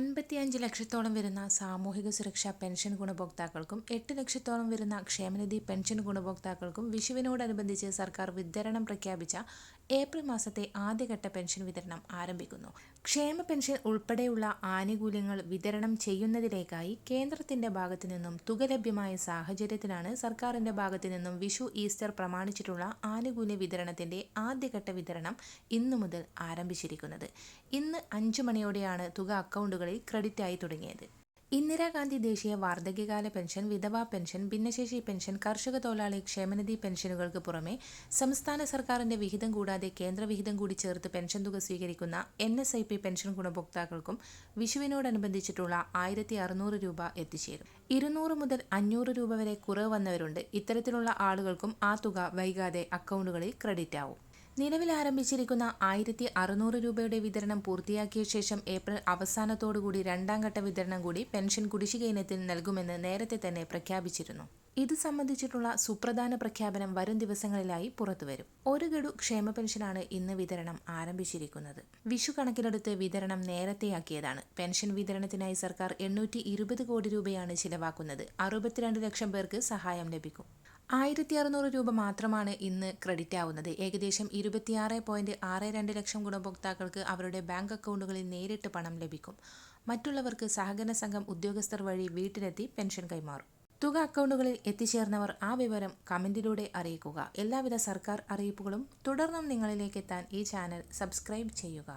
അൻപത്തിയഞ്ച് ലക്ഷത്തോളം വരുന്ന സാമൂഹിക സുരക്ഷാ പെൻഷൻ ഗുണഭോക്താക്കൾക്കും എട്ട് ലക്ഷത്തോളം വരുന്ന ക്ഷേമനിധി പെൻഷൻ ഗുണഭോക്താക്കൾക്കും വിഷുവിനോടനുബന്ധിച്ച് സർക്കാർ വിതരണം പ്രഖ്യാപിച്ച ഏപ്രിൽ മാസത്തെ ആദ്യഘട്ട പെൻഷൻ വിതരണം ആരംഭിക്കുന്നു. ക്ഷേമ പെൻഷൻ ഉൾപ്പെടെയുള്ള ആനുകൂല്യങ്ങൾ വിതരണം ചെയ്യുന്നതിലേക്കായി കേന്ദ്രത്തിന്റെ ഭാഗത്തു നിന്നും തുക ലഭ്യമായ സാഹചര്യത്തിലാണ് സർക്കാരിന്റെ ഭാഗത്തു നിന്നും വിഷു ഈസ്റ്റർ പ്രമാണിച്ചിട്ടുള്ള ആനുകൂല്യ വിതരണത്തിന്റെ ആദ്യഘട്ട വിതരണം ഇന്നു മുതൽ ആരംഭിച്ചിരിക്കുന്നത്. ഇന്ന് അഞ്ചു മണിയോടെയാണ് തുക അക്കൗണ്ടുകളിൽ ക്രെഡിറ്റായി തുടങ്ങിയത്. ഇന്ദിരാഗാന്ധി ദേശീയ വാർദ്ധക്യകാല പെൻഷൻ വിധവാ പെൻഷൻ ഭിന്നശേഷി പെൻഷൻ കർഷക തൊഴിലാളി ക്ഷേമനിധി പെൻഷനുകൾക്ക് പുറമെ സംസ്ഥാന സർക്കാരിന്റെ വിഹിതം കൂടാതെ കേന്ദ്ര വിഹിതം കൂടി ചേർത്ത് പെൻഷൻ തുക സ്വീകരിക്കുന്ന N S I P pension ഗുണഭോക്താക്കൾക്കും വിഷുവിനോടനുബന്ധിച്ചിട്ടുള്ള ആയിരത്തി അറുന്നൂറ് രൂപ എത്തിച്ചേരും. ഇരുന്നൂറ് മുതൽ അഞ്ഞൂറ് രൂപ വരെ കുറവ് വന്നവരുണ്ട്. ഇത്തരത്തിലുള്ള ആളുകൾക്കും ആ തുക വൈകാതെ അക്കൗണ്ടുകളിൽ ക്രെഡിറ്റ് ആവും നിലവിൽ ആരംഭിച്ചിരിക്കുന്ന ആയിരത്തി അറുന്നൂറ് രൂപയുടെ വിതരണം പൂർത്തിയാക്കിയ ശേഷം ഏപ്രിൽ അവസാനത്തോടുകൂടി രണ്ടാം ഘട്ട വിതരണം കൂടി പെൻഷൻ കുടിശ്ശിക ഇനത്തിൽ നൽകുമെന്ന് നേരത്തെ തന്നെ പ്രഖ്യാപിച്ചിരുന്നു. ഇത് സംബന്ധിച്ചിട്ടുള്ള സുപ്രധാന പ്രഖ്യാപനം വരും ദിവസങ്ങളിലായി പുറത്തുവരും. ഒരു ഗഡു ക്ഷേമ പെൻഷനാണ് ഇന്ന് വിതരണം ആരംഭിച്ചിരിക്കുന്നത്. വിഷു കണക്കിലെടുത്ത് വിതരണം നേരത്തെയാക്കിയതാണ്. പെൻഷൻ വിതരണത്തിനായി സർക്കാർ എണ്ണൂറ്റി കോടി രൂപയാണ് ചിലവാക്കുന്നത്. അറുപത്തിരണ്ട് ലക്ഷം പേർക്ക് സഹായം ലഭിക്കും. ആയിരത്തി അറുന്നൂറ് രൂപ മാത്രമാണ് ഇന്ന് ക്രെഡിറ്റ് ആവുന്നത്. ഏകദേശം ഇരുപത്തിയാറ് പോയിന്റ് ആറ് രണ്ട് ലക്ഷം ഗുണഭോക്താക്കൾക്ക് അവരുടെ ബാങ്ക് അക്കൗണ്ടുകളിൽ നേരിട്ട് പണം ലഭിക്കും. മറ്റുള്ളവർക്ക് സഹകരണ സംഘം ഉദ്യോഗസ്ഥർ വഴി വീട്ടിലെത്തി പെൻഷൻ കൈമാറും. തുക അക്കൗണ്ടുകളിൽ എത്തിച്ചേർന്നവർ ആ വിവരം കമന്റിലൂടെ അറിയിക്കുക. എല്ലാവിധ സർക്കാർ അറിയിപ്പുകളും തുടർന്നും നിങ്ങളിലേക്ക് എത്താൻ ഈ ചാനൽ സബ്സ്ക്രൈബ് ചെയ്യുക.